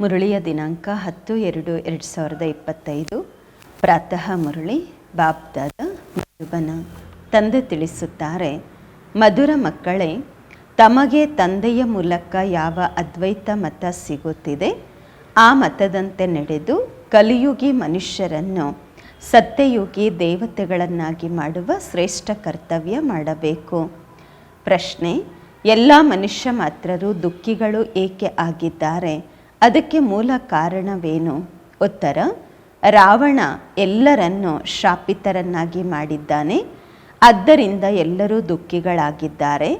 ಮುರಳಿಯ ದಿನಾಂಕ ಹತ್ತು ಎರಡು ಎರಡು ಸಾವಿರದ ಇಪ್ಪತ್ತೈದು. ಪ್ರಾತಃ ಮುರಳಿ ಬಾಬ್ದಾದ ಮಧುಬನ. ತಂದೆ ತಿಳಿಸುತ್ತಾರೆ, ಮಧುರ ಮಕ್ಕಳೇ, ತಮಗೆ ತಂದೆಯ ಮೂಲಕ ಯಾವ ಅದ್ವೈತ ಮತ ಸಿಗುತ್ತಿದೆ? ಆ ಮತದಂತೆ ನಡೆದು ಕಲಿಯುಗಿ ಮನುಷ್ಯರನ್ನು ಸತ್ಯಯುಗಿ ದೇವತೆಗಳನ್ನಾಗಿ ಮಾಡುವ ಶ್ರೇಷ್ಠ ಕರ್ತವ್ಯ ಮಾಡಬೇಕು. ಪ್ರಶ್ನೆ ಎಲ್ಲ ಮನುಷ್ಯ ಮಾತ್ರರು ದುಃಖಿಗಳು ಏಕೆ ಆಗಿದ್ದಾರೆ? ಅದಕ್ಕೆ ಮೂಲ ಕಾರಣವೇನು? ಉತ್ತರ, ರಾವಣ ಎಲ್ಲರನ್ನು ಶಾಪಿತರನ್ನಾಗಿ ಮಾಡಿದ್ದಾನೆ. ಆದ್ದರಿಂದ ಎಲ್ಲರೂ ದುಃಖಿಗಳಾಗಿದ್ದಾರೆ.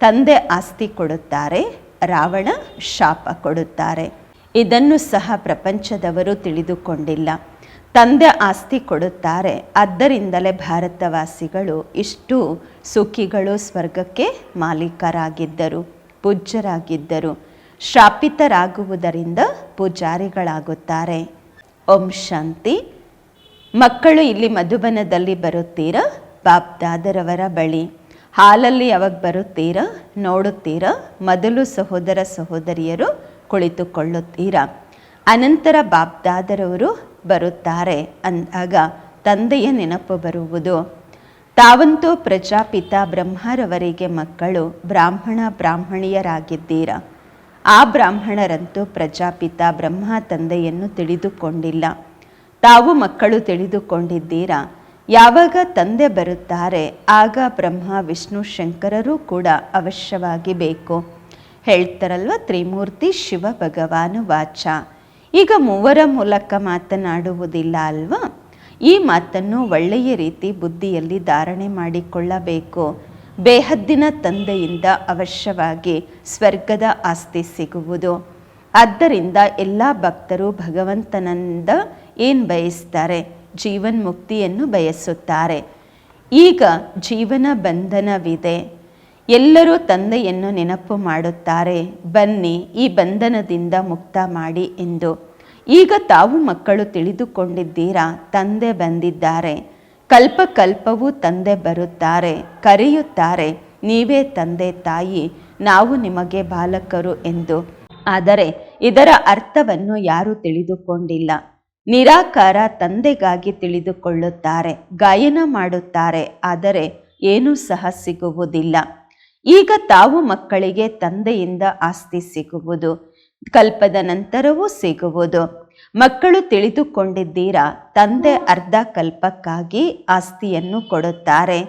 ತಂದೆ ಆಸ್ತಿ ಕೊಡುತ್ತಾರೆ, ರಾವಣ ಶಾಪ ಕೊಡುತ್ತಾರೆ. ಇದನ್ನು ಸಹ ಪ್ರಪಂಚದವರು ತಿಳಿದುಕೊಂಡಿಲ್ಲ. ತಂದೆ ಆಸ್ತಿ ಕೊಡುತ್ತಾರೆ. ಆದ್ದರಿಂದಲೇ ಭಾರತವಾಸಿಗಳು ಇಷ್ಟು ಸುಖಿಗಳು ಸ್ವರ್ಗಕ್ಕೆ ಮಾಲೀಕರಾಗಿದ್ದರು, ಪೂಜ್ಯರಾಗಿದ್ದರು, ಶಾಪಿತರಾಗುವುದರಿಂದ ಪೂಜಾರಿಗಳಾಗುತ್ತಾರೆ. ಓಂ ಶಾಂತಿ. ಮಕ್ಕಳು ಇಲ್ಲಿ ಮಧುಬನದಲ್ಲಿ ಬರುತ್ತೀರಾ? ಬಾಪ್ತಾದರವರ ಬಳಿ. ಹಾಲಲ್ಲಿ ಯಾವಾಗ ಬರುತ್ತೀರಾ? ನೋಡುತ್ತೀರಾ? ಮೊದಲು ಸಹೋದರ ಸಹೋದರಿಯರು ಕುಳಿತುಕೊಳ್ಳುತ್ತೀರ? ಅನಂತರ ಬಾಬ್ದಾದರವರು ಬರುತ್ತಾರೆ ಅಂದಾಗ ತಂದೆಯ ನೆನಪು ಬರುವುದು. ತಾವಂತೂ ಪ್ರಜಾಪಿತ ಬ್ರಹ್ಮರವರಿಗೆ ಮಕ್ಕಳು ಬ್ರಾಹ್ಮಣ ಬ್ರಾಹ್ಮಣಿಯರಾಗಿದ್ದೀರ. ಆ ಬ್ರಾಹ್ಮಣರಂತೂ ಪ್ರಜಾಪಿತ ಬ್ರಹ್ಮ ತಂದೆಯನ್ನು ತಿಳಿದುಕೊಂಡಿಲ್ಲ. ತಾವು ಮಕ್ಕಳು ತಿಳಿದುಕೊಂಡಿದ್ದೀರಾ? ಯಾವಾಗ ತಂದೆ ಬರುತ್ತಾರೆ, ಆಗ ಬ್ರಹ್ಮ, ವಿಷ್ಣು, ಶಂಕರರೂ ಕೂಡ ಅವಶ್ಯವಾಗಿ ಬೇಕು. ಹೇಳ್ತಾರಲ್ವ ತ್ರಿಮೂರ್ತಿ ಶಿವ ಭಗವಾನು ವಾಚ. ಈಗ ಮೂವರ ಮೂಲಕ ಮಾತನಾಡುವುದಿಲ್ಲ ಅಲ್ವಾ? ಈ ಮಾತನ್ನು ಒಳ್ಳೆಯ ರೀತಿ ಬುದ್ಧಿಯಲ್ಲಿ ಧಾರಣೆ ಮಾಡಿಕೊಳ್ಳಬೇಕು. ಬೇಹದ್ದಿನ ತಂದೆಯಿಂದ ಅವಶ್ಯವಾಗಿ ಸ್ವರ್ಗದ ಆಸ್ತಿ ಸಿಗುವುದು. ಆದ್ದರಿಂದ ಎಲ್ಲ ಭಕ್ತರು ಭಗವಂತನಿಂದ ಏನು ಬಯಸ್ತಾರೆ? ಜೀವನ್ ಮುಕ್ತಿಯನ್ನು ಬಯಸುತ್ತಾರೆ. ಈಗ ಜೀವನ ಬಂಧನವಿದೆ. ಎಲ್ಲರೂ ತಂದೆಯನ್ನು ನೆನಪು ಮಾಡುತ್ತಾರೆ. ಬನ್ನಿ ಈ ಬಂಧನದಿಂದ ಮುಕ್ತ ಮಾಡಿ ಎಂದು. ಈಗ ತಾವು ಮಕ್ಕಳು ತಿಳಿದುಕೊಂಡಿದ್ದೀರಾ? ತಂದೆ ಬಂದಿದ್ದಾರೆ. ಕಲ್ಪ ಕಲ್ಪವೂ ತಂದೆ ಬರುತ್ತಾರೆ, ಕರೆಯುತ್ತಾರೆ, ನೀವೇ ತಂದೆ ತಾಯಿ, ನಾವು ನಿಮಗೆ ಬಾಲಕರು ಎಂದು. ಆದರೆ ಇದರ ಅರ್ಥವನ್ನು ಯಾರೂ ತಿಳಿದುಕೊಂಡಿಲ್ಲ. ನಿರಾಕಾರ ತಂದೆಗಾಗಿ ತಿಳಿದುಕೊಳ್ಳುತ್ತಾರೆ, ಗಾಯನ ಮಾಡುತ್ತಾರೆ, ಆದರೆ ಏನೂ ಸಹ ಸಿಗುವುದಿಲ್ಲ. ಈಗ ತಾವು ಮಕ್ಕಳಿಗೆ ತಂದೆಯಿಂದ ಆಸ್ತಿ ಸಿಗುವುದು. ಕಲ್ಪದ ನಂತರವೂ ಸಿಗುವುದು. ಮಕ್ಕಳು ತಿಳಿದುಕೊಂಡಿದ್ದೀರಾ? ತಂದೆ ಅರ್ಧ ಕಲ್ಪಕ್ಕಾಗಿ ಆಸ್ತಿಯನ್ನು ಕೊಡುತ್ತಾರೆ.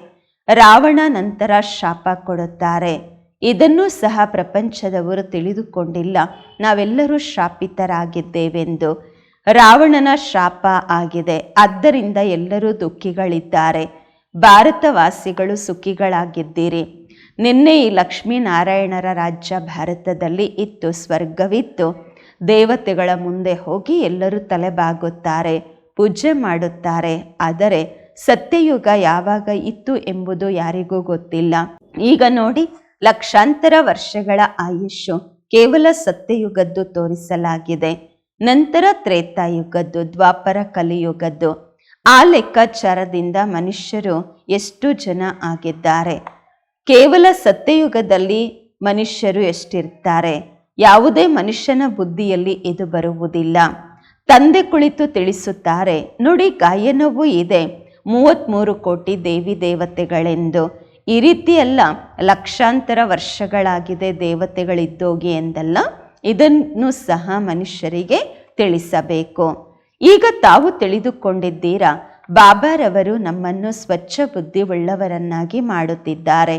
ರಾವಣ ನಂತರ ಶಾಪ ಕೊಡುತ್ತಾರೆ. ಇದನ್ನೂ ಸಹ ಪ್ರಪಂಚದವರು ತಿಳಿದುಕೊಂಡಿಲ್ಲ. ನಾವೆಲ್ಲರೂ ಶಾಪಿತರಾಗಿದ್ದೇವೆಂದು. ರಾವಣನ ಶಾಪ ಆಗಿದೆ. ಆದ್ದರಿಂದ ಎಲ್ಲರೂ ದುಃಖಿಗಳಿದ್ದಾರೆ. ಭಾರತವಾಸಿಗಳು ಸುಖಿಗಳಾಗಿದ್ದೀರಿ. ನಿನ್ನೆ ಈ ಲಕ್ಷ್ಮೀನಾರಾಯಣರ ರಾಜ್ಯ ಭಾರತದಲ್ಲಿ ಇತ್ತು, ಸ್ವರ್ಗವಿತ್ತು. ದೇವತೆಗಳ ಮುಂದೆ ಹೋಗಿ ಎಲ್ಲರೂ ತಲೆಬಾಗುತ್ತಾರೆ, ಪೂಜೆ ಮಾಡುತ್ತಾರೆ. ಆದರೆ ಸತ್ಯಯುಗ ಯಾವಾಗ ಇತ್ತು ಎಂಬುದು ಯಾರಿಗೂ ಗೊತ್ತಿಲ್ಲ. ಈಗ ನೋಡಿ, ಲಕ್ಷಾಂತರ ವರ್ಷಗಳ ಆಯುಷ್ಯು ಕೇವಲ ಸತ್ಯಯುಗದ್ದು ತೋರಿಸಲಾಗಿದೆ. ನಂತರ ತ್ರೇತಾಯುಗದ್ದು, ದ್ವಾಪರ ಕಲಿಯುಗದ್ದು. ಆ ಲೆಕ್ಕಾಚಾರದಿಂದ ಮನುಷ್ಯರು ಎಷ್ಟು ಜನ ಆಗಿದ್ದಾರೆ? ಕೇವಲ ಸತ್ಯಯುಗದಲ್ಲಿ ಮನುಷ್ಯರು ಎಷ್ಟಿರ್ತಾರೆ? ಯಾವುದೇ ಮನುಷ್ಯನ ಬುದ್ಧಿಯಲ್ಲಿ ಇದು ಬರುವುದಿಲ್ಲ. ತಂದೆ ಕುಳಿತು ತಿಳಿಸುತ್ತಾರೆ, ನೋಡಿ ಗಾಯನವೂ ಇದೆ ಮೂವತ್ತ್ಮೂರು ಕೋಟಿ ದೇವಿ ದೇವತೆಗಳೆಂದು. ಈ ರೀತಿಯೆಲ್ಲ ಲಕ್ಷಾಂತರ ವರ್ಷಗಳಾಗಿದೆ ದೇವತೆಗಳಿದ್ದೋಗಿ ಎಂದಲ್ಲ, ಇದನ್ನು ಸಹ ಮನುಷ್ಯರಿಗೆ ತಿಳಿಸಬೇಕು. ಈಗ ತಾವು ತಿಳಿದುಕೊಂಡಿದ್ದೀರಾ, ಬಾಬಾರವರು ನಮ್ಮನ್ನು ಸ್ವಚ್ಛ ಬುದ್ಧಿ ಉಳ್ಳವರನ್ನಾಗಿ ಮಾಡುತ್ತಿದ್ದಾರೆ.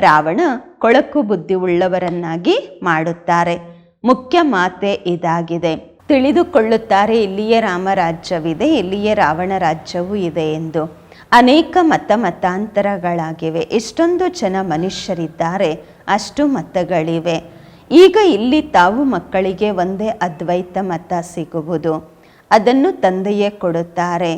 ರಾವಣ ಕೊಳಕು ಬುದ್ಧಿ ಉಳ್ಳವರನ್ನಾಗಿ ಮಾಡುತ್ತಾರೆ. ಮುಖ್ಯ ಮಾತೆ ಇದಾಗಿದೆ. ತಿಳಿದುಕೊಳ್ಳುತ್ತಾರೆ, ಇಲ್ಲಿಯೇ ರಾಮರಾಜ್ಯವಿದೆ ಇಲ್ಲಿಯೇ ರಾವಣ ರಾಜ್ಯವೂ ಇದೆ ಎಂದು. ಅನೇಕ ಮತ ಮತಾಂತರಗಳಾಗಿವೆ. ಎಷ್ಟೊಂದು ಜನ ಮನುಷ್ಯರಿದ್ದಾರೆ, ಅಷ್ಟು ಮತಗಳಿವೆ. ಈಗ ಇಲ್ಲಿ ತಾವು ಮಕ್ಕಳಿಗೆ ಒಂದೇ ಅದ್ವೈತ ಮತ ಸಿಗುವುದು. ಅದನ್ನು ತಂದೆಯೇ ಕೊಡುತ್ತಾರೆ.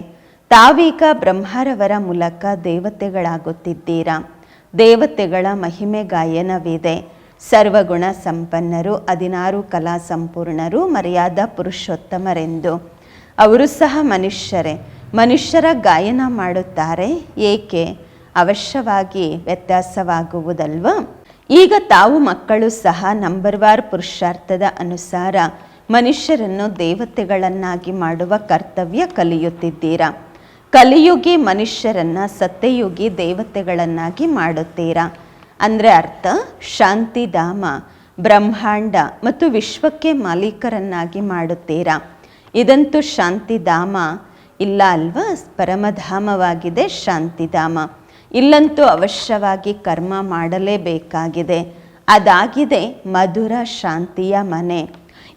ತಾವೀಗ ಬ್ರಹ್ಮರವರ ಮೂಲಕ ದೇವತೆಗಳಾಗುತ್ತಿದ್ದೀರಾ? ದೇವತೆಗಳ ಮಹಿಮೆ ಗಾಯನವಿದೆ. ಸರ್ವಗುಣ ಸಂಪನ್ನರು, ಹದಿನಾರು ಕಲಾ ಸಂಪೂರ್ಣರು, ಮರ್ಯಾದಾ ಪುರುಷೋತ್ತಮರೆಂದು. ಅವರು ಸಹ ಮನುಷ್ಯರೇ. ಮನುಷ್ಯರ ಗಾಯನ ಮಾಡುತ್ತಾರೆ. ಏಕೆ? ಅವಶ್ಯವಾಗಿ ವ್ಯತ್ಯಾಸವಾಗುವುದಲ್ವ? ಈಗ ತಾವು ಮಕ್ಕಳು ಸಹ ನಂಬರ್ವಾರ್ ಪುರುಷಾರ್ಥದ ಅನುಸಾರ ಮನುಷ್ಯರನ್ನು ದೇವತೆಗಳನ್ನಾಗಿ ಮಾಡುವ ಕರ್ತವ್ಯ ಕಲಿಯುತ್ತಿದ್ದೀರಾ? ಕಲಿಯುಗಿ ಮನುಷ್ಯರನ್ನು ಸತ್ಯಯುಗಿ ದೇವತೆಗಳನ್ನಾಗಿ ಮಾಡುತ್ತೀರಾ? ಅಂದರೆ ಅರ್ಥ, ಶಾಂತಿಧಾಮ, ಬ್ರಹ್ಮಾಂಡ ಮತ್ತು ವಿಶ್ವಕ್ಕೆ ಮಾಲೀಕರನ್ನಾಗಿ ಮಾಡುತ್ತೀರಾ? ಇದಂತೂ ಶಾಂತಿಧಾಮ. ಇಲ್ಲ ಅಲ್ವಾ? ಪರಮಧಾಮವಾಗಿದೆ ಶಾಂತಿಧಾಮ. ಇಲ್ಲಂತೂ ಅವಶ್ಯವಾಗಿ ಕರ್ಮ ಮಾಡಲೇಬೇಕಾಗಿದೆ. ಅದಾಗಿದೆ ಮಧುರ ಶಾಂತಿಯ ಮನೆ.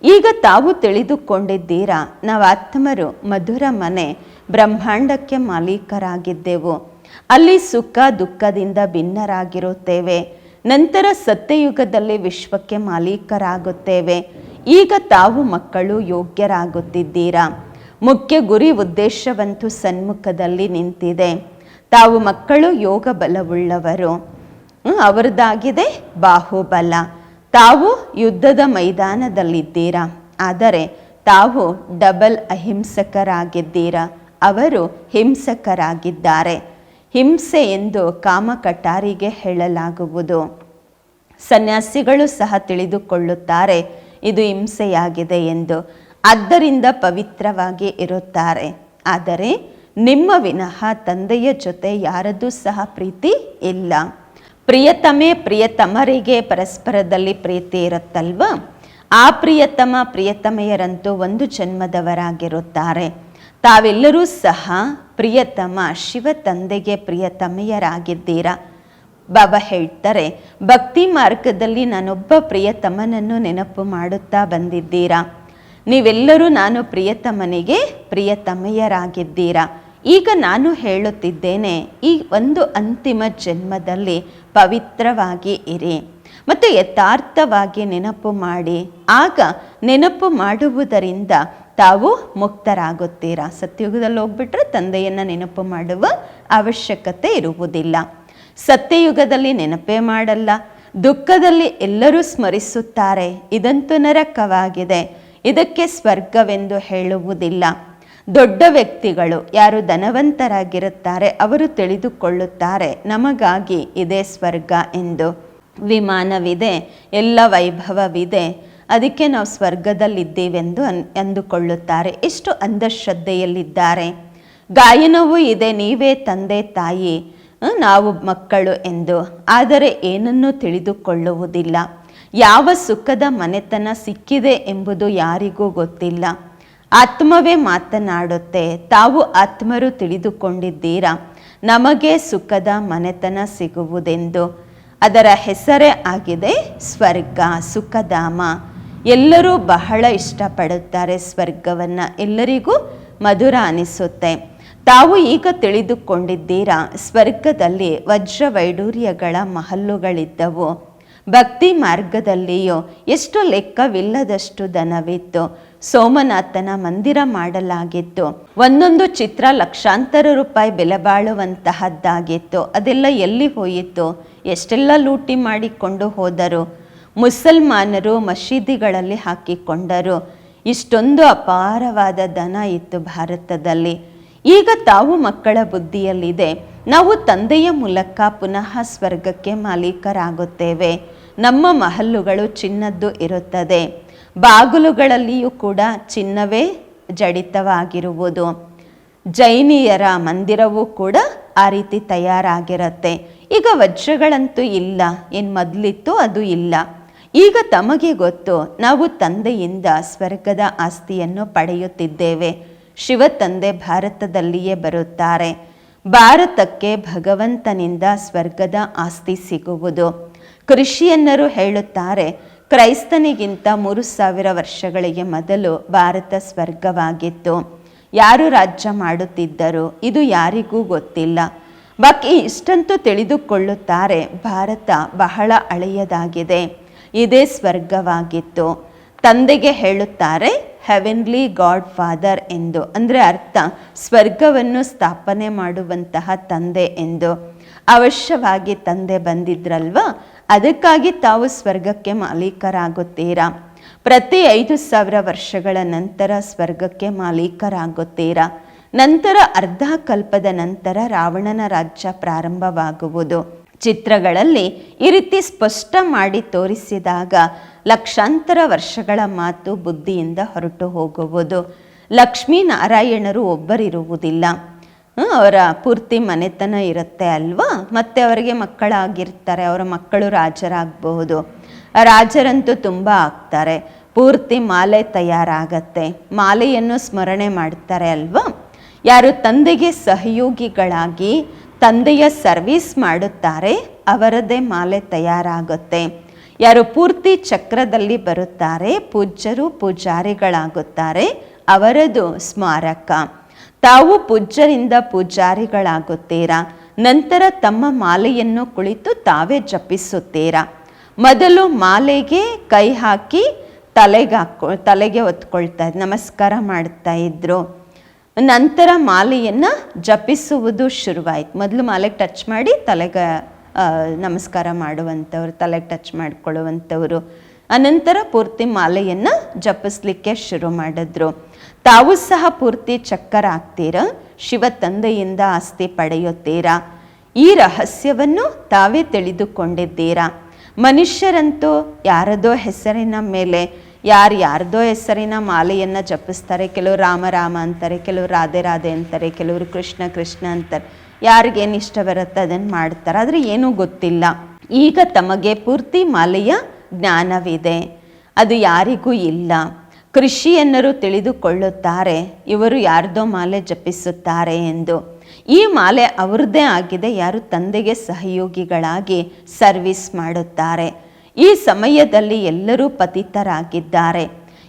ಈಗ ತಾವು ತಿಳಿದುಕೊಂಡಿದ್ದೀರಾ ನಾವು ಆತ್ಮರು ಮಧುರ ಮನೆ. ಬ್ರಹ್ಮಾಂಡಕ್ಕೆ ಮಾಲೀಕರಾಗಿದ್ದೆವು. ಅಲ್ಲಿ ಸುಖ ದುಃಖದಿಂದ ಭಿನ್ನರಾಗಿರುತ್ತೇವೆ. ನಂತರ ಸತ್ಯಯುಗದಲ್ಲಿ ವಿಶ್ವಕ್ಕೆ ಮಾಲೀಕರಾಗುತ್ತೇವೆ. ಈಗ ತಾವು ಮಕ್ಕಳು ಯೋಗ್ಯರಾಗುತ್ತಿದ್ದೀರಾ? ಮುಖ್ಯ ಗುರಿ ಉದ್ದೇಶವಂತೂ ಸನ್ಮುಖದಲ್ಲಿ ನಿಂತಿದೆ. ತಾವು ಮಕ್ಕಳು ಯೋಗ ಬಲವುಳ್ಳವರು. ಅವರದಾಗಿದೆ ಬಾಹುಬಲ. ತಾವು ಯುದ್ಧದ ಮೈದಾನದಲ್ಲಿದ್ದೀರಾ? ಆದರೆ ತಾವು ಡಬಲ್ ಅಹಿಂಸಕರಾಗಿದ್ದೀರಾ? ಅವರು ಹಿಂಸಕರಾಗಿದ್ದಾರೆ. ಹಿಂಸೆ ಎಂದು ಕಾಮಕಟಾರಿಗೆ ಹೇಳಲಾಗುವುದು. ಸನ್ಯಾಸಿಗಳು ಸಹ ತಿಳಿದುಕೊಳ್ಳುತ್ತಾರೆ, ಇದು ಹಿಂಸೆಯಾಗಿದೆ ಎಂದು. ಆದ್ದರಿಂದ ಪವಿತ್ರವಾಗಿ ಇರುತ್ತಾರೆ. ಆದರೆ ನಿಮ್ಮ ವಿನಃ ತಂದೆಯ ಜೊತೆ ಯಾರದ್ದು ಸಹ ಪ್ರೀತಿ ಇಲ್ಲ. ಪ್ರಿಯತಮೆ ಪ್ರಿಯತಮರಿಗೆ ಪರಸ್ಪರದಲ್ಲಿ ಪ್ರೀತಿ ಇರುತ್ತಲ್ವ? ಆ ಪ್ರಿಯತಮ ಪ್ರಿಯತಮೆಯರಂತೂ ಒಂದು ಜನ್ಮದವರಾಗಿರುತ್ತಾರೆ. ತಾವೆಲ್ಲರೂ ಸಹ ಪ್ರಿಯತಮ ಶಿವ ತಂದೆಗೆ ಪ್ರಿಯತಮೆಯರಾಗಿದ್ದೀರಾ? ಬಾಬಾ ಹೇಳ್ತಾರೆ, ಭಕ್ತಿ ಮಾರ್ಗದಲ್ಲಿ ನಾನೊಬ್ಬ ಪ್ರಿಯತಮನನ್ನು ನೆನಪು ಮಾಡುತ್ತಾ ಬಂದಿದ್ದೀರಾ? ನೀವೆಲ್ಲರೂ ನಾನು ಪ್ರಿಯತಮನಿಗೆ ಪ್ರಿಯತಮೆಯರಾಗಿದ್ದೀರಾ? ಈಗ ನಾನು ಹೇಳುತ್ತಿದ್ದೇನೆ, ಈ ಒಂದು ಅಂತಿಮ ಜನ್ಮದಲ್ಲಿ ಪವಿತ್ರವಾಗಿ ಇರಿ, ಮತ್ತು ಯಥಾರ್ಥವಾಗಿ ನೆನಪು ಮಾಡಿ. ಆಗ ನೆನಪು ಮಾಡುವುದರಿಂದ ತಾವು ಮುಕ್ತರಾಗುತ್ತೀರಾ? ಸತ್ಯಯುಗದಲ್ಲಿ ಹೋಗ್ಬಿಟ್ರೆ ತಂದೆಯನ್ನು ನೆನಪು ಮಾಡುವ ಅವಶ್ಯಕತೆ ಇರುವುದಿಲ್ಲ. ಸತ್ಯಯುಗದಲ್ಲಿ ನೆನಪೇ ಮಾಡಲ್ಲ. ದುಃಖದಲ್ಲಿ ಎಲ್ಲರೂ ಸ್ಮರಿಸುತ್ತಾರೆ. ಇದಂತೂ ನರಕವಾಗಿದೆ. ಇದಕ್ಕೆ ಸ್ವರ್ಗವೆಂದು ಹೇಳುವುದಿಲ್ಲ. ದೊಡ್ಡ ವ್ಯಕ್ತಿಗಳು ಯಾರು ಧನವಂತರಾಗಿರುತ್ತಾರೆ, ಅವರು ತಿಳಿದುಕೊಳ್ಳುತ್ತಾರೆ, ನಮಗಾಗಿ ಇದೇ ಸ್ವರ್ಗ ಎಂದು. ವಿಮಾನವಿದೆ, ಎಲ್ಲ ವೈಭವವಿದೆ. ಅದಕ್ಕೆ ನಾವು ಸ್ವರ್ಗದಲ್ಲಿದ್ದೇವೆಂದು ಅನ್, ಅಂದುಕೊಳ್ಳುತ್ತಾರೆ. ಎಷ್ಟು ಅಂಧಶ್ರದ್ಧೆಯಲ್ಲಿದ್ದಾರೆ. ಗಾಯನವೂ ಇದೆ, ನೀವೇ ತಂದೆ, ತಾಯಿ ನಾವು ಮಕ್ಕಳು ಎಂದು. ಆದರೆ ಏನನ್ನೂ ತಿಳಿದುಕೊಳ್ಳುವುದಿಲ್ಲ. ಯಾವ ಸುಖದ ಮನೆತನ ಸಿಕ್ಕಿದೆ ಎಂಬುದು ಯಾರಿಗೂ ಗೊತ್ತಿಲ್ಲ. ಆತ್ಮವೇ ಮಾತನಾಡುತ್ತೆ. ತಾವು ಆತ್ಮರು ತಿಳಿದುಕೊಂಡಿದ್ದೀರಾ. ನಮಗೆ ಸುಖದ ಮನೆತನ ಸಿಗುವುದೆಂದು. ಅದರ ಹೆಸರೇ ಆಗಿದೆ ಸ್ವರ್ಗ, ಸುಖಧಾಮ. ಎಲ್ಲರೂ ಬಹಳ ಇಷ್ಟಪಡುತ್ತಾರೆ ಸ್ವರ್ಗವನ್ನು. ಎಲ್ಲರಿಗೂ ಮಧುರ ಅನಿಸುತ್ತೆ. ತಾವು ಈಗ ತಿಳಿದುಕೊಂಡಿದ್ದೀರಾ, ಸ್ವರ್ಗದಲ್ಲಿ ವಜ್ರ ವೈಡೂರ್ಯಗಳ ಮಹಲ್ಲುಗಳಿದ್ದವು. ಭಕ್ತಿ ಮಾರ್ಗದಲ್ಲಿಯೂ ಎಷ್ಟು ಲೆಕ್ಕವಿಲ್ಲದಷ್ಟು ದನವಿತ್ತು ಸೋಮನಾಥನ ಮಂದಿರ ಮಾಡಲಾಗಿತ್ತು. ಒಂದೊಂದು ಚಿತ್ರ ಲಕ್ಷಾಂತರ ರೂಪಾಯಿ ಬೆಲೆ ಬಾಳುವಂತಹದ್ದಾಗಿತ್ತು. ಅದೆಲ್ಲ ಎಲ್ಲಿ ಹೋಯಿತು? ಎಷ್ಟೆಲ್ಲ ಲೂಟಿ ಮಾಡಿಕೊಂಡು ಹೋದರು? ಮುಸಲ್ಮಾನರು ಮಸೀದಿಗಳಲ್ಲಿ ಹಾಕಿಕೊಂಡರು. ಇಷ್ಟೊಂದು ಅಪಾರವಾದ ಧನ ಇತ್ತು ಭಾರತದಲ್ಲಿ. ಈಗ ತಾವು ಮಕ್ಕಳ ಬುದ್ಧಿಯಲ್ಲಿದೆ. ನಾವು ತಂದೆಯ ಮೂಲಕ ಪುನಃ ಸ್ವರ್ಗಕ್ಕೆ ಮಾಲೀಕರಾಗುತ್ತೇವೆ. ನಮ್ಮ ಮಹಲ್ಲುಗಳು ಚಿನ್ನದ್ದು ಇರುತ್ತದೆ. ಬಾಗಿಲುಗಳಲ್ಲಿಯೂ ಕೂಡ ಚಿನ್ನವೇ ಜಡಿತವಾಗಿರುವುದು. ಜೈನಿಯರ ಮಂದಿರವೂ ಕೂಡ ಆ ರೀತಿ ತಯಾರಾಗಿರುತ್ತೆ. ಈಗ ವಜ್ರಗಳಂತೂ ಇಲ್ಲ. ಏನು ಮೊದಲಿತ್ತು ಅದು ಇಲ್ಲ. ಈಗ ತಮಗೆ ಗೊತ್ತು, ನಾವು ತಂದೆಯಿಂದ ಸ್ವರ್ಗದ ಆಸ್ತಿಯನ್ನು ಪಡೆಯುತ್ತಿದ್ದೇವೆ. ಶಿವ ತಂದೆ ಭಾರತದಲ್ಲಿಯೇ ಬರುತ್ತಾರೆ. ಭಾರತಕ್ಕೆ ಭಗವಂತನಿಂದ ಸ್ವರ್ಗದ ಆಸ್ತಿ ಸಿಗುವುದು. ಕೃಷಿಯನ್ನರು ಹೇಳುತ್ತಾರೆ, ಕ್ರೈಸ್ತನಿಗಿಂತ ಮೂರು ಸಾವಿರ ವರ್ಷಗಳಿಗೆ ಮೊದಲು ಭಾರತ ಸ್ವರ್ಗವಾಗಿತ್ತು. ಯಾರು ರಾಜ್ಯ ಮಾಡುತ್ತಿದ್ದರು, ಇದು ಯಾರಿಗೂ ಗೊತ್ತಿಲ್ಲ. ಬಾಕಿ ಇಷ್ಟಂತೂ ತಿಳಿದುಕೊಳ್ಳುತ್ತಾರೆ, ಭಾರತ ಬಹಳ ಹಳೆಯದಾಗಿದೆ. ಇದೇ ಸ್ವರ್ಗವಾಗಿತ್ತು. ತಂದೆಗೆ ಹೇಳುತ್ತಾರೆ ಹೆವೆನ್ಲಿ ಗಾಡ್ ಫಾದರ್ ಎಂದು. ಅಂದರೆ ಅರ್ಥ, ಸ್ವರ್ಗವನ್ನು ಸ್ಥಾಪನೆ ಮಾಡುವಂತಹ ತಂದೆ ಎಂದು. ಅವಶ್ಯವಾಗಿ ತಂದೆ ಬಂದಿದ್ರಲ್ವಾ? ಅದಕ್ಕಾಗಿ ತಾವು ಸ್ವರ್ಗಕ್ಕೆ ಮಾಲೀಕರಾಗುತ್ತೀರಾ? ಪ್ರತಿ ಐದು ಸಾವಿರ ವರ್ಷಗಳ ನಂತರ ಸ್ವರ್ಗಕ್ಕೆ ಮಾಲೀಕರಾಗುತ್ತೀರಾ? ನಂತರ ಅರ್ಧ ಕಲ್ಪದ ನಂತರ ರಾವಣನ ರಾಜ್ಯ ಪ್ರಾರಂಭವಾಗುವುದು. ಚಿತ್ರಗಳಲ್ಲಿ ಈ ರೀತಿ ಸ್ಪಷ್ಟ ಮಾಡಿ ತೋರಿಸಿದಾಗ ಲಕ್ಷಾಂತರ ವರ್ಷಗಳ ಮಾತು ಬುದ್ಧಿಯಿಂದ ಹೊರಟು ಹೋಗುವುದು. ಲಕ್ಷ್ಮೀನಾರಾಯಣರು ಒಬ್ಬರಿರುವುದಿಲ್ಲ. ಅವರ ಪೂರ್ತಿ ಮನೆತನ ಇರುತ್ತೆ ಅಲ್ವಾ? ಮತ್ತೆ ಅವರಿಗೆ ಮಕ್ಕಳಾಗಿರ್ತಾರೆ, ಅವರ ಮಕ್ಕಳು ರಾಜರಾಗಬಹುದು. ರಾಜರಂತೂ ತುಂಬ ಆಗ್ತಾರೆ. ಪೂರ್ತಿ ಮಾಲೆ ತಯಾರಾಗತ್ತೆ. ಮಾಲೆಯನ್ನು ಸ್ಮರಣೆ ಮಾಡ್ತಾರೆ ಅಲ್ವಾ? ಯಾರು ತಂದೆಗೆ ಸಹಯೋಗಿಗಳಾಗಿ ತಂದೆಯ ಸರ್ವಿಸ್ ಮಾಡುತ್ತಾರೆ, ಅವರದೇ ಮಾಲೆ ತಯಾರಾಗುತ್ತೆ. ಯಾರು ಪೂರ್ತಿ ಚಕ್ರದಲ್ಲಿ ಬರುತ್ತಾರೆ, ಪೂಜ್ಯರು ಪೂಜಾರಿಗಳಾಗುತ್ತಾರೆ, ಅವರದು ಸ್ಮಾರಕ. ತಾವು ಪೂಜ್ಯರಿಂದ ಪೂಜಾರಿಗಳಾಗುತ್ತೀರಾ? ನಂತರ ತಮ್ಮ ಮಾಲೆಯನ್ನು ಕುಳಿತು ತಾವೇ ಜಪಿಸುತ್ತೀರಾ? ಮೊದಲು ಮಾಲೆಗೆ ಕೈ ಹಾಕಿ ತಲೆಗೆ ಹಾಕೊ, ತಲೆಗೆ ಹೊತ್ಕೊಳ್ತಾ, ನಮಸ್ಕಾರ ಮಾಡ್ತಾ ಇದ್ರು. ನಂತರ ಮಾಲೆಯನ್ನು ಜಪಿಸುವುದು ಶುರುವಾಯಿತು. ಮೊದಲು ಮಾಲೆಗೆ ಟಚ್ ಮಾಡಿ ತಲೆಗೆ ನಮಸ್ಕಾರ ಮಾಡುವಂಥವ್ರು ತಲೆಗೆ ಟಚ್ ಮಾಡಿಕೊಳ್ಳುವಂಥವ್ರು. ಅನಂತರ ಪೂರ್ತಿ ಮಾಲೆಯನ್ನು ಜಪಿಸ್ಲಿಕ್ಕೆ ಶುರು ಮಾಡಿದ್ರು. ತಾವು ಸಹ ಪೂರ್ತಿ ಚಕ್ಕರ ಆಗ್ತೀರ ಶಿವ ತಂದೆಯಿಂದ ಆಸ್ತಿ ಪಡೆಯುತ್ತೀರಾ? ಈ ರಹಸ್ಯವನ್ನು ತಾವೇ ತಿಳಿದುಕೊಂಡಿದ್ದೀರಾ? ಮನುಷ್ಯರಂತೂ ಯಾರದೋ ಹೆಸರಿನ ಮೇಲೆ ಯಾರು ಯಾರ್ದೋ ಹೆಸರಿನ ಮಾಲೆಯನ್ನು ಜಪಿಸ್ತಾರೆ. ಕೆಲವರು ರಾಮ ರಾಮ ಅಂತಾರೆ, ಕೆಲವರು ರಾಧೆ ರಾಧೆ ಅಂತಾರೆ, ಕೆಲವರು ಕೃಷ್ಣ ಕೃಷ್ಣ ಅಂತಾರೆ. ಯಾರಿಗೇನು ಇಷ್ಟ ಬರುತ್ತೆ ಅದನ್ನು ಮಾಡ್ತಾರೆ. ಆದರೆ ಏನೂ ಗೊತ್ತಿಲ್ಲ. ಈಗ ತಮಗೆ ಪೂರ್ತಿ ಮಾಲೆಯ ಜ್ಞಾನವಿದೆ. ಅದು ಯಾರಿಗೂ ಇಲ್ಲ. ಕೃಷಿಯನ್ನರು ತಿಳಿದುಕೊಳ್ಳುತ್ತಾರೆ, ಇವರು ಯಾರ್ದೋ ಮಾಲೆ ಜಪಿಸುತ್ತಾರೆ ಎಂದು. ಈ ಮಾಲೆ ಅವ್ರದ್ದೇ ಆಗಿದೆ, ಯಾರು ತಂದೆಗೆ ಸಹಯೋಗಿಗಳಾಗಿ ಸರ್ವಿಸ್ ಮಾಡುತ್ತಾರೆ. ಈ ಸಮಯದಲ್ಲಿ ಎಲ್ಲರೂ ಪತಿತರಾಗಿದ್ದಾರೆ.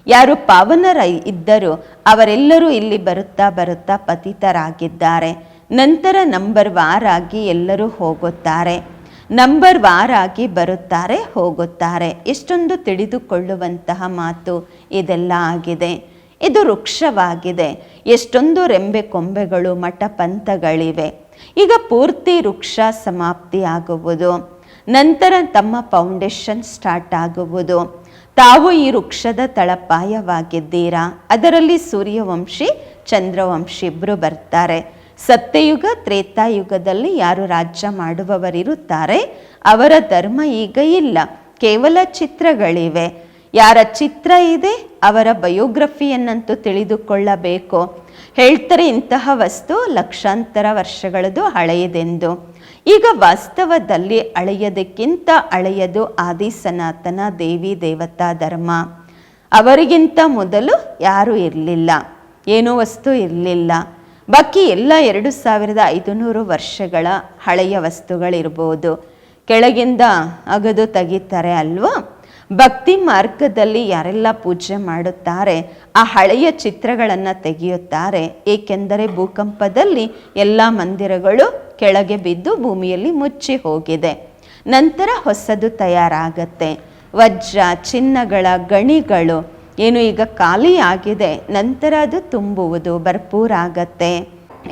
ಯಾರು ಪಾವನರ ಇದ್ದರು ಅವರೆಲ್ಲರೂ ಇಲ್ಲಿ ಬರುತ್ತಾ ಬರುತ್ತಾ ಪತಿತರಾಗಿದ್ದಾರೆ. ನಂತರ ನಂಬರ್ ವಾರಾಗಿ ಎಲ್ಲರೂ ಹೋಗುತ್ತಾರೆ. ನಂಬರ್ ವಾರಾಗಿ ಬರುತ್ತಾರೆ, ಹೋಗುತ್ತಾರೆ. ಎಷ್ಟೊಂದು ತಿಳಿದುಕೊಳ್ಳುವಂತಹ ಮಾತು ಇದೆಲ್ಲ ಆಗಿದೆ. ಇದು ವೃಕ್ಷವಾಗಿದೆ. ಎಷ್ಟೊಂದು ರೆಂಬೆ ಕೊಂಬೆಗಳು ಮಠ ಪಂಥಗಳಿವೆ ಈಗ ಪೂರ್ತಿ ವೃಕ್ಷ ಸಮಾಪ್ತಿಯಾಗುವುದು. ನಂತರ ತಮ್ಮ ಫೌಂಡೇಶನ್ ಸ್ಟಾರ್ಟ್ ಆಗುವುದು. ತಾವು ಈ ವೃಕ್ಷದ ತಳಪಾಯವಾಗಿದ್ದೀರಾ? ಅದರಲ್ಲಿ ಸೂರ್ಯವಂಶಿ, ಚಂದ್ರವಂಶಿ ಇಬ್ಬರು ಬರ್ತಾರೆ. ಸತ್ಯಯುಗ, ತ್ರೇತಾಯುಗದಲ್ಲಿ ಯಾರು ರಾಜ್ಯ ಮಾಡುವವರಿರುತ್ತಾರೆ? ಅವರ ಧರ್ಮ ಈಗ ಇಲ್ಲ. ಕೇವಲ ಚಿತ್ರಗಳಿವೆ. ಯಾರ ಚಿತ್ರ ಇದೆ, ಅವರ ಬಯೋಗ್ರಫಿಯನ್ನಂತೂ ತಿಳಿದುಕೊಳ್ಳಬೇಕು. ಹೇಳ್ತಾರೆ ಇಂತಹ ವಸ್ತು ಲಕ್ಷಾಂತರ ವರ್ಷಗಳದು ಹಳೆಯದೆಂದು. ಈಗ ವಾಸ್ತವದಲ್ಲಿ ಅಳೆಯದಕ್ಕಿಂತ ಅಳೆಯದು ಆದಿ ಸನಾತನ ದೇವಿ ದೇವತಾ ಧರ್ಮ. ಅವರಿಗಿಂತ ಮೊದಲು ಯಾರೂ ಇರಲಿಲ್ಲ, ಏನೂ ವಸ್ತು ಇರಲಿಲ್ಲ. ಬಾಕಿ ಎಲ್ಲ ಎರಡು ಸಾವಿರದ ಐದುನೂರು ವರ್ಷಗಳ ಹಳೆಯ ವಸ್ತುಗಳಿರ್ಬೋದು. ಕೆಳಗಿಂದ ಅಗದು ತೆಗಿತಾರೆ ಅಲ್ವಾ? ಭಕ್ತಿ ಮಾರ್ಗದಲ್ಲಿ ಯಾರೆಲ್ಲ ಪೂಜೆ ಮಾಡುತ್ತಾರೆ, ಆ ಹಳೆಯ ಚಿತ್ರಗಳನ್ನು ತೆಗೆಯುತ್ತಾರೆ. ಏಕೆಂದರೆ ಭೂಕಂಪದಲ್ಲಿ ಎಲ್ಲ ಮಂದಿರಗಳು ಕೆಳಗೆ ಬಿದ್ದು ಭೂಮಿಯಲ್ಲಿ ಮುಚ್ಚಿ ಹೋಗಿದೆ. ನಂತರ ಹೊಸದು ತಯಾರಾಗತ್ತೆ. ವಜ್ರ, ಚಿನ್ನಗಳ ಗಣಿಗಳು. ಏನು ಈಗ ಖಾಲಿ ಆಗಿದೆ ನಂತರ ಅದು ತುಂಬುವುದು ಭರ್ಪೂರಾಗತ್ತೆ.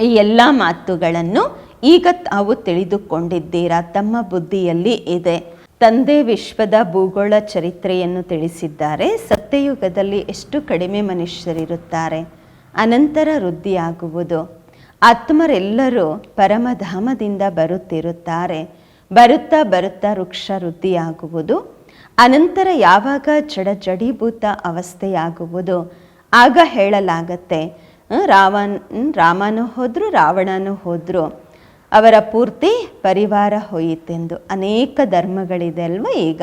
ಈ ಎಲ್ಲ ಮಾತುಗಳನ್ನು ಈಗ ತಾವು ತಿಳಿದುಕೊಂಡಿದ್ದೀರಾ? ತಮ್ಮ ಬುದ್ಧಿಯಲ್ಲಿ ಇದೆ. ತಂದೆ ವಿಶ್ವದ ಭೂಗೋಳ ಚರಿತ್ರೆಯನ್ನು ತಿಳಿಸಿದ್ದಾರೆ. ಸತ್ಯಯುಗದಲ್ಲಿ ಎಷ್ಟು ಕಡಿಮೆ ಮನುಷ್ಯರಿರುತ್ತಾರೆ. ಅನಂತರ ವೃದ್ಧಿಯಾಗುವುದು. ಆತ್ಮರೆಲ್ಲರೂ ಪರಮಧಾಮದಿಂದ ಬರುತ್ತಿರುತ್ತಾರೆ. ಬರುತ್ತಾ ಬರುತ್ತಾ ವೃಕ್ಷ ವೃದ್ಧಿಯಾಗುವುದು. ಅನಂತರ ಯಾವಾಗ ಜಡ ಜಡೀಭೂತ ಅವಸ್ಥೆಯಾಗುವುದು? ಆಗ ಹೇಳಲಾಗತ್ತೆ ರಾವನ್ ರಾಮನೂ ಹೋದ್ರು, ರಾವಣನು ಹೋದ್ರು. ಅವರ ಪೂರ್ತಿ ಪರಿವಾರ ಹೋಯಿತೆಂದು ಅನೇಕ ಧರ್ಮಗಳಿದೆ ಅಲ್ವಾ ಈಗ.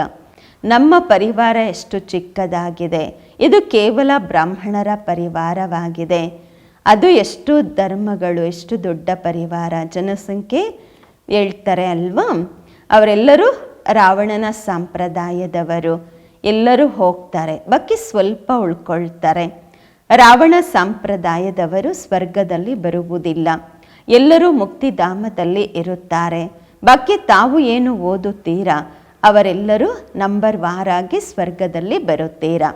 ನಮ್ಮ ಪರಿವಾರ ಎಷ್ಟು ಚಿಕ್ಕದಾಗಿದೆ. ಇದು ಕೇವಲ ಬ್ರಾಹ್ಮಣರ ಪರಿವಾರವಾಗಿದೆ. ಅದು ಎಷ್ಟು ಧರ್ಮಗಳು, ಎಷ್ಟು ದೊಡ್ಡ ಪರಿವಾರ, ಜನಸಂಖ್ಯೆ ಹೇಳ್ತಾರೆ ಅಲ್ವಾ? ಅವರೆಲ್ಲರೂ ರಾವಣನ ಸಂಪ್ರದಾಯದವರು. ಎಲ್ಲರೂ ಹೋಗ್ತಾರೆ ಬಾಕಿ ಸ್ವಲ್ಪ ಉಳ್ಕೊಳ್ತಾರೆ. ರಾವಣ ಸಂಪ್ರದಾಯದವರು ಸ್ವರ್ಗದಲ್ಲಿ ಬರುವುದಿಲ್ಲ. ಎಲ್ಲರೂ ಮುಕ್ತಿಧಾಮದಲ್ಲಿ ಇರುತ್ತಾರೆ. ಬಾಕಿ ತಾವು ಏನು ಓದುತ್ತೀರಾ? ಅವರೆಲ್ಲರೂ ನಂಬರ್ ವಾರಾಗಿ ಸ್ವರ್ಗದಲ್ಲಿ ಬರುತ್ತೀರಾ?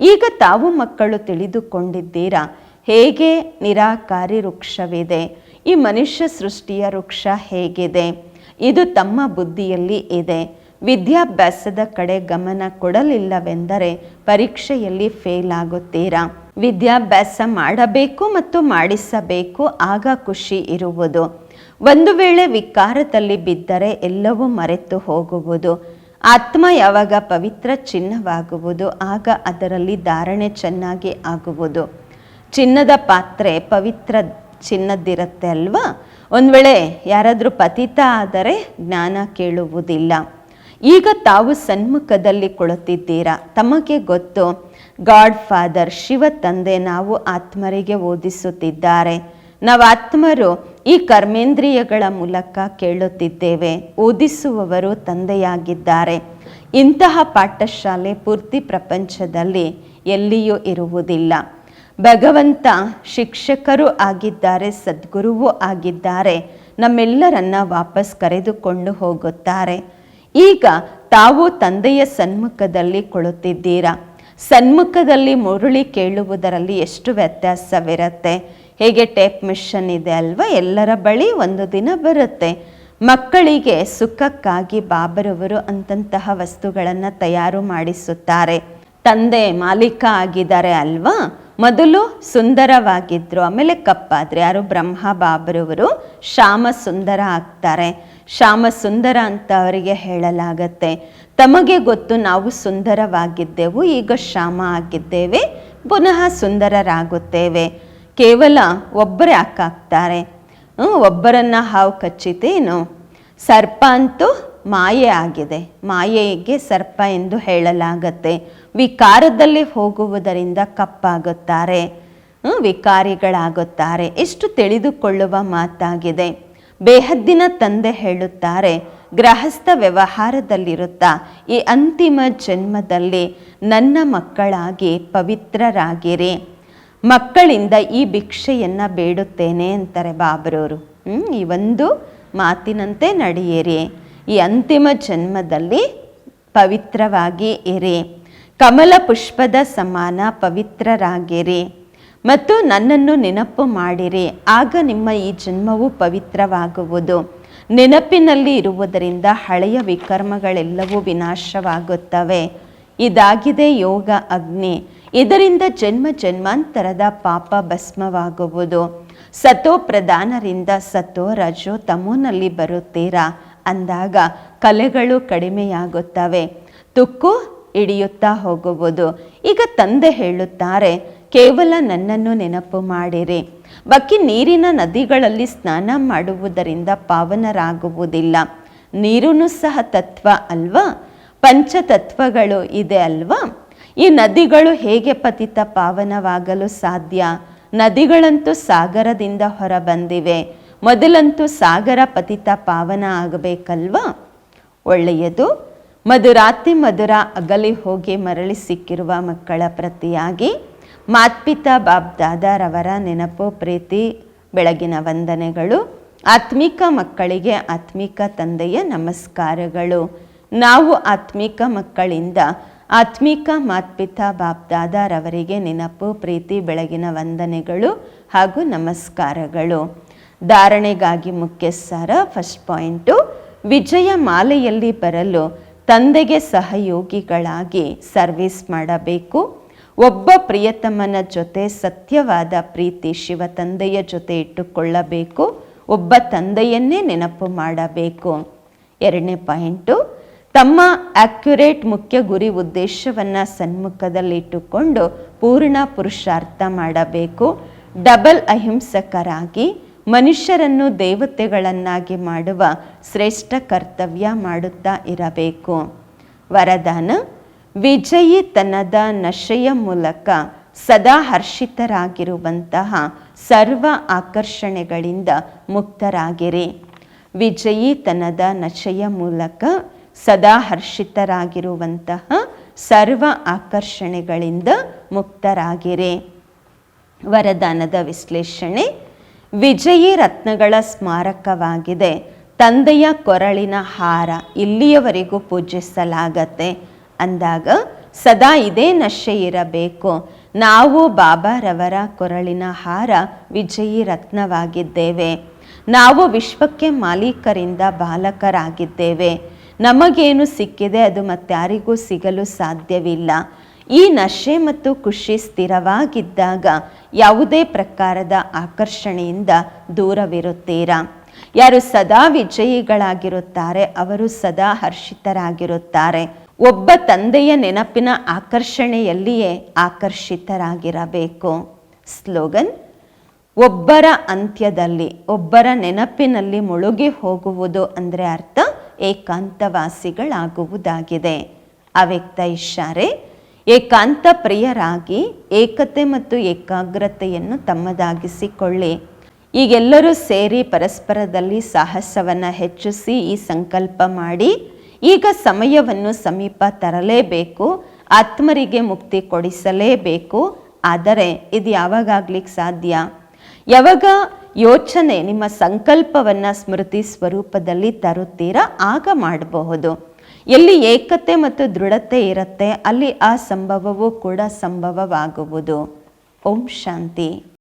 ಈಗ ತಾವು ಮಕ್ಕಳು ತಿಳಿದುಕೊಂಡಿದ್ದೀರಾ? ಹೇಗೆ ನಿರಾಕಾರಿ ವೃಕ್ಷವಿದೆ? ಈ ಮನುಷ್ಯ ಸೃಷ್ಟಿಯ ವೃಕ್ಷ ಹೇಗಿದೆ? ಇದು ತಮ್ಮ ಬುದ್ಧಿಯಲ್ಲಿ ಇದೆ. ವಿದ್ಯಾಭ್ಯಾಸದ ಕಡೆ ಗಮನ ಕೊಡಲಿಲ್ಲವೆಂದರೆ ಪರೀಕ್ಷೆಯಲ್ಲಿ ಫೇಲ್ ಆಗುತ್ತೀರಾ? ವಿದ್ಯಾಭ್ಯಾಸ ಮಾಡಬೇಕು ಮತ್ತು ಮಾಡಿಸಬೇಕು, ಆಗ ಖುಷಿ ಇರುವುದು. ಒಂದು ವೇಳೆ ವಿಕಾರದಲ್ಲಿ ಬಿದ್ದರೆ ಎಲ್ಲವೂ ಮರೆತು ಹೋಗುವುದು. ಆತ್ಮ ಯಾವಾಗ ಪವಿತ್ರ ಚಿನ್ನವಾಗುವುದು, ಆಗ ಅದರಲ್ಲಿ ಧಾರಣೆ ಚೆನ್ನಾಗಿ ಆಗುವುದು. ಚಿನ್ನದ ಪಾತ್ರೆ ಪವಿತ್ರ ಚಿನ್ನದ್ದಿರುತ್ತೆ ಅಲ್ವಾ? ಒಂದು ವೇಳೆ ಯಾರಾದರೂ ಪತಿತ ಆದರೆ ಜ್ಞಾನ ಕೇಳುವುದಿಲ್ಲ. ಈಗ ತಾವು ಸನ್ಮುಖದಲ್ಲಿ ಕುಳಿತಿದ್ದೀರಾ? ತಮಗೆ ಗೊತ್ತು, ಗಾಡ್ ಫಾದರ್ ಶಿವ ತಂದೆ ನಾವು ಆತ್ಮರಿಗೆ ಓದಿಸುತ್ತಿದ್ದಾರೆ. ನಾವು ಆತ್ಮರು ಈ ಕರ್ಮೇಂದ್ರಿಯಗಳ ಮೂಲಕ ಕೇಳುತ್ತಿದ್ದೇವೆ. ಓದಿಸುವವರು ತಂದೆಯಾಗಿದ್ದಾರೆ. ಇಂತಹ ಪಾಠಶಾಲೆ ಪೂರ್ತಿ ಪ್ರಪಂಚದಲ್ಲಿ ಎಲ್ಲಿಯೂ ಇರುವುದಿಲ್ಲ. ಭಗವಂತ ಶಿಕ್ಷಕರು ಆಗಿದ್ದಾರೆ, ಸದ್ಗುರುವು ಆಗಿದ್ದಾರೆ. ನಮ್ಮೆಲ್ಲರನ್ನ ವಾಪಸ್ ಕರೆದುಕೊಂಡು ಹೋಗುತ್ತಾರೆ. ಈಗ ತಾವು ತಂದೆಯ ಸನ್ಮುಖದಲ್ಲಿ ಕೊಳುತ್ತಿದ್ದೀರಾ ಸನ್ಮುಖದಲ್ಲಿ ಮುರುಳಿ ಕೇಳುವುದರಲ್ಲಿ ಎಷ್ಟು ವ್ಯತ್ಯಾಸವಿರುತ್ತೆ? ಹೇಗೆ ಟೇಪ್ ಮಿಷನ್ ಇದೆ ಅಲ್ವಾ? ಎಲ್ಲರ ಬಳಿ ಒಂದು ದಿನ ಬರುತ್ತೆ. ಮಕ್ಕಳಿಗೆ ಸುಖಕ್ಕಾಗಿ ಬಾಬರವರು ಅಂತಂತಹ ವಸ್ತುಗಳನ್ನು ತಯಾರು ಮಾಡಿಸುತ್ತಾರೆ. ತಂದೆ ಮಾಲೀಕ ಆಗಿದ್ದಾರೆ ಅಲ್ವಾ? ಮೊದಲು ಸುಂದರವಾಗಿದ್ದರು ಆಮೇಲೆ ಕಪ್ಪಾದರೆ. ಯಾರು? ಬ್ರಹ್ಮ ಬಾಬರವರು ಶ್ಯಾಮ ಸುಂದರ ಆಗ್ತಾರೆ. ಶ್ಯಾಮ ಸುಂದರ ಅಂತ ಅವರಿಗೆ ಹೇಳಲಾಗತ್ತೆ. ತಮಗೆ ಗೊತ್ತು, ನಾವು ಸುಂದರವಾಗಿದ್ದೆವು, ಈಗ ಶ್ಯಾಮ ಆಗಿದ್ದೇವೆ, ಪುನಃ ಸುಂದರರಾಗುತ್ತೇವೆ. ಕೇವಲ ಒಬ್ಬರೇ ಅಕ್ಕಾಗ್ತಾರೆ ಒಬ್ಬರನ್ನ ಹಾವು ಕಚ್ಚಿತೇನು ಸರ್ಪ ಅಂತೂ ಮಾಯೆ ಆಗಿದೆ. ಮಾಯೆಗೆ ಸರ್ಪ ಎಂದು ಹೇಳಲಾಗತ್ತೆ. ವಿಕಾರದಲ್ಲಿ ಹೋಗುವುದರಿಂದ ಕಪ್ಪಾಗುತ್ತಾರೆ. ವಿಕಾರಿಗಳಾಗುತ್ತಾರೆ. ಎಷ್ಟು ತಿಳಿದುಕೊಳ್ಳುವ ಮಾತಾಗಿದೆ. ಬೇಹದ್ದಿನ ತಂದೆ ಹೇಳುತ್ತಾರೆ ಗೃಹಸ್ಥ ವ್ಯವಹಾರದಲ್ಲಿರುತ್ತಾ? ಈ ಅಂತಿಮ ಜನ್ಮದಲ್ಲಿ ನನ್ನ ಮಕ್ಕಳಾಗಿ ಪವಿತ್ರರಾಗಿರಿ. ಮಕ್ಕಳಿಂದ ಈ ಭಿಕ್ಷೆಯನ್ನು ಬೇಡುತ್ತೇನೆ ಅಂತಾರೆ ಬಾಬರವರು ಈ ಒಂದು ಮಾತಿನಂತೆ ನಡೆಯಿರಿ. ಈ ಅಂತಿಮ ಜನ್ಮದಲ್ಲಿ ಪವಿತ್ರವಾಗಿ ಇರಿ. ಕಮಲ ಪುಷ್ಪದ ಸಮಾನ ಪವಿತ್ರರಾಗಿರಿ. ಮತ್ತು ನನ್ನನ್ನು ನೆನಪು ಮಾಡಿರಿ. ಆಗ ನಿಮ್ಮ ಈ ಜನ್ಮವು ಪವಿತ್ರವಾಗುವುದು. ನೆನಪಿನಲ್ಲಿ ಇರುವುದರಿಂದ ಹಳೆಯ ವಿಕರ್ಮಗಳೆಲ್ಲವೂ ವಿನಾಶವಾಗುತ್ತವೆ. ಇದಾಗಿದೆ ಯೋಗ ಅಗ್ನಿ. ಇದರಿಂದ ಜನ್ಮ ಜನ್ಮಾಂತರದ ಪಾಪ ಭಸ್ಮವಾಗುವುದು. ಸತೋ ಪ್ರಧಾನರಿಂದ ಸತೋ ರಜೋ ತಮೋನಲ್ಲಿ ಬರುತ್ತೀರಾ? ಅಂದಾಗ ಕಲೆಗಳು ಕಡಿಮೆಯಾಗುತ್ತವೆ. ತುಕ್ಕು ಹಿಡಿಯುತ್ತಾ ಹೋಗುವುದು. ಈಗ ತಂದೆ ಹೇಳುತ್ತಾರೆ, ಕೇವಲ ನನ್ನನ್ನು ನೆನಪು ಮಾಡಿರಿ. ಬಕ್ಕಿ ನೀರಿನ ನದಿಗಳಲ್ಲಿ ಸ್ನಾನ ಮಾಡುವುದರಿಂದ ಪಾವನರಾಗುವುದಿಲ್ಲ. ನೀರೂ ಸಹ ತತ್ವ ಅಲ್ವಾ? ಪಂಚತತ್ವಗಳು ಇದೆ ಅಲ್ವಾ? ಈ ನದಿಗಳು ಹೇಗೆ ಪತಿತ ಪಾವನವಾಗಲು ಸಾಧ್ಯ? ನದಿಗಳಂತೂ ಸಾಗರದಿಂದ ಹೊರಬಂದಿವೆ. ಮೊದಲಂತೂ ಸಾಗರ ಪತಿತ ಪಾವನ ಆಗಬೇಕಲ್ವಾ? ಒಳ್ಳೆಯದು. ಮಧುರಾತಿ ಮಧುರ ಅಗಲಿ ಹೋಗಿ ಮರಳಿ ಸಿಕ್ಕಿರುವ ಮಕ್ಕಳ ಪ್ರತಿಯಾಗಿ ಮಾತ್ಪಿತಾ ಬಾಬ್ ದಾದಾರವರ ನೆನಪು, ಪ್ರೀತಿ, ಬೆಳಗಿನ ವಂದನೆಗಳು. ಆತ್ಮಿಕ ಮಕ್ಕಳಿಗೆ ಆತ್ಮಿಕ ತಂದೆಯ ನಮಸ್ಕಾರಗಳು. ನಾವು ಆತ್ಮಿಕ ಮಕ್ಕಳಿಂದ ಆತ್ಮಿಕ ಮಾತ್ಪಿತಾ ಬಾಬ್ ದಾದಾರವರಿಗೆ ನೆನಪು, ಪ್ರೀತಿ, ಬೆಳಗಿನ ವಂದನೆಗಳು ಹಾಗೂ ನಮಸ್ಕಾರಗಳು. ಧಾರಣೆಗಾಗಿ ಮುಖ್ಯ ಸಾರ ಫಸ್ಟ್ ಪಾಯಿಂಟು ವಿಜಯ ಮಾಲೆಯಲ್ಲಿ ಬರಲು ತಂದೆಗೆ ಸಹಯೋಗಿಗಳಾಗಿ ಸರ್ವಿಸ್ ಮಾಡಬೇಕು. ಒಬ್ಬ ಪ್ರಿಯತಮನ ಜೊತೆ ಸತ್ಯವಾದ ಪ್ರೀತಿ ಶಿವ ತಂದೆಯ ಜೊತೆ ಇಟ್ಟುಕೊಳ್ಳಬೇಕು. ಒಬ್ಬ ತಂದೆಯನ್ನೇ ನೆನಪು ಮಾಡಬೇಕು. ಎರಡನೇ ಪಾಯಿಂಟು ತಮ್ಮ ಆಕ್ಯುರೇಟ್ ಮುಖ್ಯ ಗುರಿ ಉದ್ದೇಶವನ್ನು ಸನ್ಮುಖದಲ್ಲಿಟ್ಟುಕೊಂಡು ಪೂರ್ಣ ಪುರುಷಾರ್ಥ ಮಾಡಬೇಕು. ಡಬಲ್ ಅಹಿಂಸಕರಾಗಿ ಮನುಷ್ಯರನ್ನು ದೇವತೆಗಳನ್ನಾಗಿ ಮಾಡುವ ಶ್ರೇಷ್ಠ ಕರ್ತವ್ಯ ಮಾಡುತ್ತಾ ಇರಬೇಕು. ವರದಾನ, ವಿಜಯಿತನದ ನಶೆಯ ಮೂಲಕ ಸದಾ ಹರ್ಷಿತರಾಗಿರುವಂತಹ ಸರ್ವ ಆಕರ್ಷಣೆಗಳಿಂದ ಮುಕ್ತರಾಗಿರಿ. ವಿಜಯಿತನದ ನಶೆಯ ಮೂಲಕ ಸದಾ ಹರ್ಷಿತರಾಗಿರುವಂತಹ ಸರ್ವ ಆಕರ್ಷಣೆಗಳಿಂದ ಮುಕ್ತರಾಗಿರಿ. ವರದಾನದ ವಿಶ್ಲೇಷಣೆ ವಿಜಯಿ ರತ್ನಗಳ ಸ್ಮಾರಕವಾಗಿದೆ. ತಂದೆಯ ಕೊರಳಿನ ಹಾರ ಇಲ್ಲಿಯವರೆಗೂ ಪೂಜಿಸಲಾಗತ್ತೆ. ಅಂದಾಗ ಸದಾ ಇದೇ ನಶೆ ಇರಬೇಕು. ನಾವು ಬಾಬಾರವರ ಕೊರಳಿನ ಹಾರ ವಿಜಯಿ ರತ್ನವಾಗಿದ್ದೇವೆ. ನಾವು ವಿಶ್ವಕ್ಕೆ ಮಾಲೀಕರಿಂದ ಬಾಲಕರಾಗಿದ್ದೇವೆ. ನಮಗೇನು ಸಿಕ್ಕಿದೆ ಅದು ಮತ್ತಾರಿಗೂ ಸಿಗಲು ಸಾಧ್ಯವಿಲ್ಲ. ಈ ನಶೆ ಮತ್ತು ಖುಷಿ ಸ್ಥಿರವಾಗಿದ್ದಾಗ ಯಾವುದೇ ಪ್ರಕಾರದ ಆಕರ್ಷಣೆಯಿಂದ ದೂರವಿರುತ್ತೀರಾ? ಯಾರು ಸದಾ ವಿಜಯಿಗಳಾಗಿರುತ್ತಾರೆ, ಅವರು ಸದಾ ಹರ್ಷಿತರಾಗಿರುತ್ತಾರೆ. ಒಬ್ಬ ತಂದೆಯ ನೆನಪಿನ ಆಕರ್ಷಣೆಯಲ್ಲಿಯೇ ಆಕರ್ಷಿತರಾಗಿರಬೇಕು. ಸ್ಲೋಗನ್, ಒಬ್ಬರ ಅಂತ್ಯದಲ್ಲಿ, ಒಬ್ಬರ ನೆನಪಿನಲ್ಲಿ ಮುಳುಗಿ ಹೋಗುವುದು ಅಂದರೆ ಅರ್ಥ ಏಕಾಂತವಾಸಿಗಳಾಗುವುದಾಗಿದೆ. ಅವ್ಯಕ್ತ ಇಶಾರೆ ಏಕಾಂತ ಪ್ರಿಯರಾಗಿ ಏಕತೆ ಮತ್ತು ಏಕಾಗ್ರತೆಯನ್ನು ತಮ್ಮದಾಗಿಸಿಕೊಳ್ಳಿ. ಈಗೆಲ್ಲರೂ ಸೇರಿ ಪರಸ್ಪರದಲ್ಲಿ ಸಾಹಸವನ್ನು ಹೆಚ್ಚಿಸಿ ಈ ಸಂಕಲ್ಪ ಮಾಡಿ, ಈಗ ಸಮಯವನ್ನು ಸಮೀಪ ತರಲೇಬೇಕು, ಆತ್ಮರಿಗೆ ಮುಕ್ತಿ ಕೊಡಿಸಲೇಬೇಕು. ಆದರೆ ಇದು ಯಾವಾಗಲಿಕ್ಕೆ ಸಾಧ್ಯ? ಯಾವಾಗ ಯೋಚನೆ ನಿಮ್ಮ ಸಂಕಲ್ಪವನ್ನು ಸ್ಮೃತಿ ಸ್ವರೂಪದಲ್ಲಿ ತರುತ್ತೀರಾ, ಆಗ ಮಾಡಬಹುದು. ಎಲ್ಲಿ ಏಕತೆ ಮತ್ತು ದೃಢತೆ ಇರುತ್ತೆ ಅಲ್ಲಿ ಆ ಸಂಭವವೂ ಕೂಡ ಸಂಭವವಾಗುವುದು. ಓಂ ಶಾಂತಿ.